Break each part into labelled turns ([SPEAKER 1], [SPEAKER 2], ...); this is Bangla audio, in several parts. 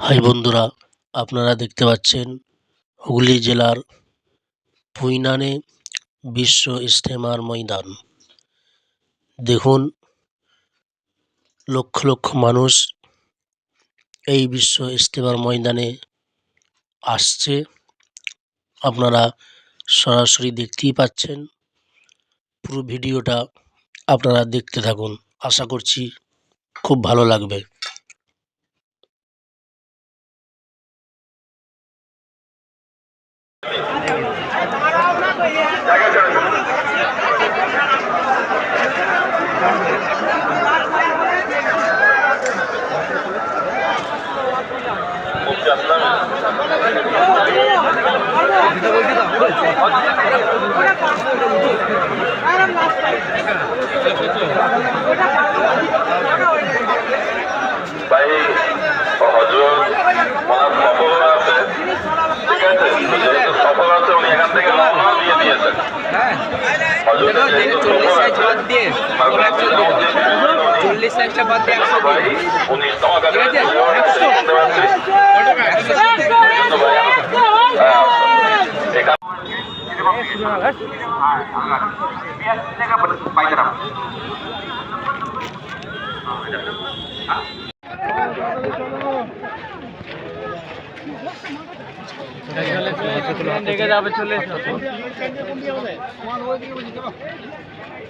[SPEAKER 1] হাই বন্ধুরা, আপনারা দেখতে পাচ্ছেন হুগলি জেলার ফুইনানে বিশ্ব ইজতেমার ময়দান। দেখুন, লক্ষ লক্ষ মানুষ এই বিশ্ব ইজতেমার ময়দানে আসছে। আপনারা সরাসরি দেখতেই পাচ্ছেন, পুরো ভিডিওটা আপনারা দেখতে থাকুন। আশা করছি খুব ভালো লাগবে।
[SPEAKER 2] 怎么了？鬼，个？
[SPEAKER 3] চল্লিশ সাইজ বাদ দিয়ে একশো চল্লিশ সাইজটা বাদ দিয়ে একশো ঠিক আছে?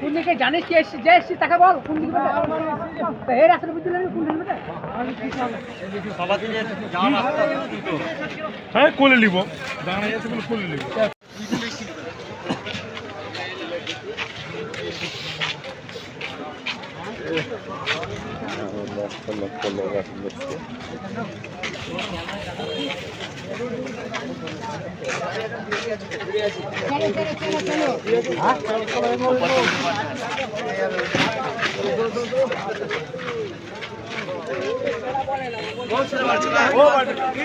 [SPEAKER 4] কোন দিকে জানিস কি এসছি যে এসছি তাকে বল কোন দিকে বেটা আসলে বুঝতে পারবি কোন দিকে
[SPEAKER 5] হ্যাঁ কোলে নিব। দাঁড়া যাচ্ছে কোলে নিব। লক্ষ লক্ষ লোক আসছে ও কি